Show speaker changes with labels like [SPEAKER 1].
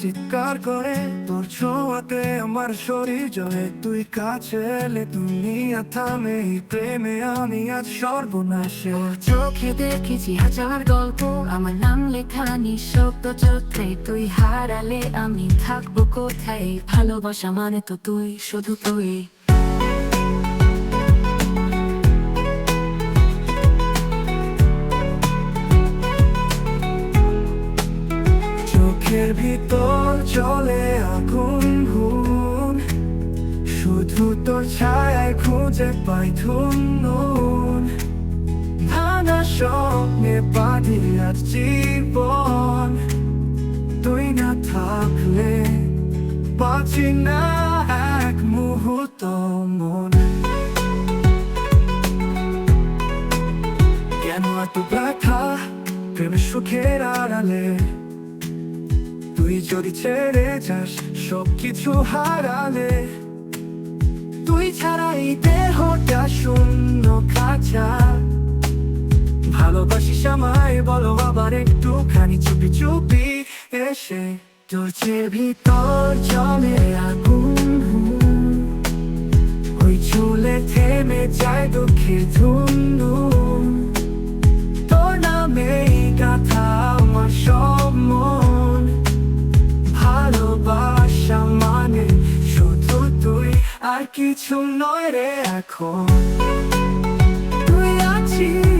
[SPEAKER 1] চিৎকার করে, তোর ছোঁয়াতে আমার শরীর তুই কাছে এলে থামে প্রেমে আমি আজ সর্বনাশে।
[SPEAKER 2] চোখে দেখেছি হাজার গল্প, আমার নাম লেখা নিঃশব্দ চোখে। তুই হারালে আমি থাকব কোথায়? ভালোবাসা মানে তো তুই, শুধু তুই।
[SPEAKER 1] চোখের ভিতর চলে আগুন ঘুম শুধু তোর ছায়ায় খুঁজে পাই ধুনুন ভাঙা স্বপ্নে বাঁধি আজ জীবন। তুই না থাকলে বাঁচি না এক মুহূর্ত মন। কেন এত ব্যথা? প্রেমের সুখের আড়ালে যদি ছেড়ে যাস সব কিছু হারালে। তুই ছাড়া এই দেহটা শূন্য খাঁচা। ভালোবাসিস আমায় বলো আবার একটুখানি চুপি চুপি এসে। তোর চেয়ে ভিতর জমে আগুন। ওই চুলে থেমে যায় দুঃখের ধুন্দুম আর কিছু নয় রে এখন। তুই আছিস আছি